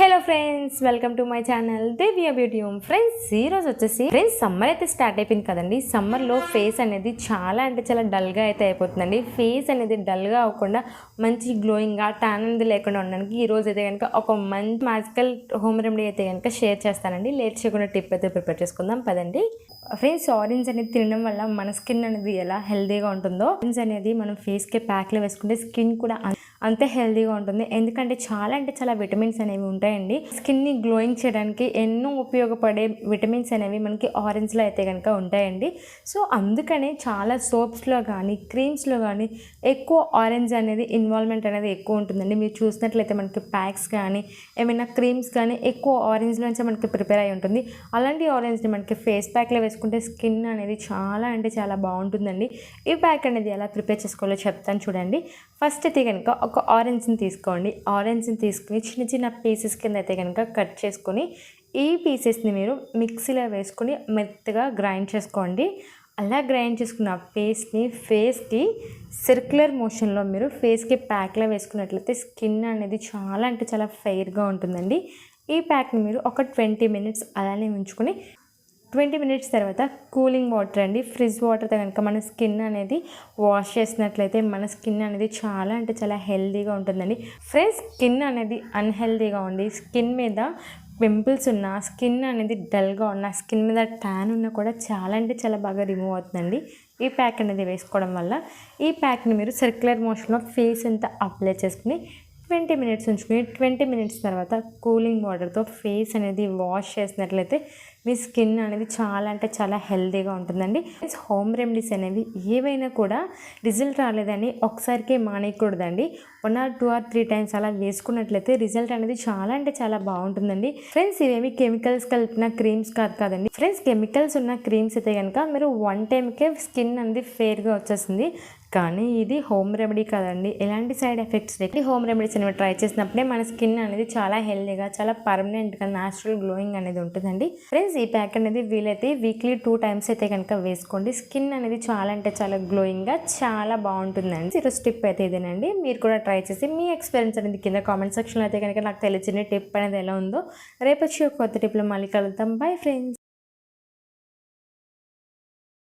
Hello friends welcome to my channel Divya beauty home friends ఈ రోజు వచ్చేసి friends summer అయితే స్టార్ట్ అయిపోయింది కదండి. సమ్మర్లో ఫేస్ అనేది చాలా అంటే చాలా డల్గా అయితే అయిపోతుందండి. ఫేస్ అనేది డల్గా అవ్వకుండా మంచి గ్లోయింగ్గా ట్యాన్ అనేది లేకుండా ఉండడానికి ఈ రోజు అయితే కనుక ఒక మంచి మ్యాజికల్ హోమ్ రెమెడీ అయితే కనుక షేర్ చేస్తానండి. లేట్ చేయకుండా టిప్ అయితే ప్రిపేర్ చేసుకుందాం. పదండి. ఫ్రెండ్స్ ఆరెంజ్ అనేది తినడం వల్ల మన స్కిన్ అనేది ఎలా హెల్దీగా ఉంటుందో ఆరెంజ్ అనేది మనం ఫేస్కి ప్యాక్లో వేసుకుంటే స్కిన్ కూడా అంతే హెల్దీగా ఉంటుంది. ఎందుకంటే చాలా అంటే చాలా విటమిన్స్ అనేవి ఉంటాయండి. స్కిన్ని గ్లోయింగ్ చేయడానికి ఎన్నో ఉపయోగపడే విటమిన్స్ అనేవి మనకి ఆరెంజ్లో అయితే కనుక ఉంటాయండి. సో అందుకనే చాలా సోప్స్లో కానీ క్రీమ్స్లో కానీ ఎక్కువ ఆరెంజ్ అనేది ఇన్వాల్వ్మెంట్ అనేది ఎక్కువ ఉంటుందండి. మీరు చూసినట్లయితే మనకి ప్యాక్స్ కానీ ఏమైనా క్రీమ్స్ కానీ ఎక్కువ ఆరెంజ్లోంచి మనకి ప్రిపేర్ అయి ఉంటుంది. అలాంటి ఆరెంజ్ని మనకి ఫేస్ ప్యాక్లో వేసుకుంటే స్కిన్ అనేది చాలా అంటే చాలా బాగుంటుందండి. ఈ ప్యాక్ అనేది ఎలా ప్రిపేర్ చేసుకోవాలో చెప్తాను చూడండి. ఫస్ట్ అయితే కనుక ఒక ఆరెంజ్ని తీసుకోండి. ఆరెంజ్ని తీసుకుని చిన్న చిన్న పీసెస్ కింద అయితే కనుక కట్ చేసుకొని ఈ పీసెస్ని మీరు మిక్సీలో వేసుకొని మెత్తగా గ్రైండ్ చేసుకోండి. అలా గ్రైండ్ చేసుకున్న పేస్ట్ని ఫేస్కి సర్క్యులర్ మోషన్లో మీరు ఫేస్కి ప్యాక్లో వేసుకున్నట్లయితే స్కిన్ అనేది చాలా అంటే చాలా ఫెయిర్గా ఉంటుందండి. ఈ ప్యాక్ని మీరు ఒక ట్వంటీ మినిట్స్ అలానే ఉంచుకొని ట్వంటీ మినిట్స్ తర్వాత కూలింగ్ వాటర్ అండి ఫ్రిడ్జ్ వాటర్తో కనుక మన స్కిన్ అనేది వాష్ చేసినట్లయితే మన స్కిన్ అనేది చాలా అంటే చాలా హెల్దీగా ఉంటుందండి. ఫ్రెండ్స్ స్కిన్ అనేది అన్హెల్దీగా ఉంది. స్కిన్ మీద పింపుల్స్ ఉన్న స్కిన్ అనేది డల్గా ఉన్న స్కిన్ మీద ట్యాన్ ఉన్నా కూడా చాలా అంటే చాలా బాగా రిమూవ్ అవుతుందండి. ఈ ప్యాక్ అనేది వేసుకోవడం వల్ల ఈ ప్యాక్ని మీరు సర్క్యులర్ మోషన్లో ఫేస్ అంతా అప్లై చేసుకుని ట్వంటీ మినిట్స్ ఉంచుకుని ట్వంటీ మినిట్స్ తర్వాత కూలింగ్ వాటర్తో ఫేస్ అనేది వాష్ చేసినట్లయితే మీ స్కిన్ అనేది చాలా అంటే చాలా హెల్తీగా ఉంటుందండి. హోమ్ రెమెడీస్ అనేవి ఏవైనా కూడా రిజల్ట్ రాలేదని ఒకసారికే మానేయకూడదండి. One or two or three times అలా వేసుకున్నట్లయితే రిజల్ట్ అనేది చాలా అంటే చాలా బాగుంటుందండి. ఫ్రెండ్స్ ఇవేమి కెమికల్స్ కలిపిన క్రీమ్స్ కాదు కాదండి. ఫ్రెండ్స్ కెమికల్స్ ఉన్న క్రీమ్స్ అయితే కనుక మీరు వన్ టైంకే స్కిన్ అనేది ఫేర్గా వచ్చేస్తుంది. కానీ ఇది హోమ్ రెమెడీ కదండి. ఎలాంటి సైడ్ ఎఫెక్ట్స్ లేక హోమ్ రెమెడీస్ అనేవి ట్రై చేసినప్పుడే మన స్కిన్ అనేది చాలా హెల్దీగా చాలా పర్మనెంట్గా న్యాచురల్ గ్లోయింగ్ అనేది ఉంటుందండి. ఫ్రెండ్స్ ఈ ప్యాక్ అనేది వీలైతే వీక్లీ టూ టైమ్స్ అయితే కనుక వేసుకోండి. స్కిన్ అనేది చాలా అంటే చాలా గ్లోయింగ్గా చాలా బాగుంటుందండి. ఈరోజు టిప్ అయితే ఇదేనండి. మీరు కూడా ట్రై చేసి మీ ఎక్స్పీరియన్స్ అనేది కింద కామెంట్ సెక్షన్లో అయితే కనుక నాకు తెలిసిన టిప్ అనేది ఎలా ఉందో. రేపు వచ్చి కొత్త టిప్లో మళ్ళీ కలుద్దాం. Bye friends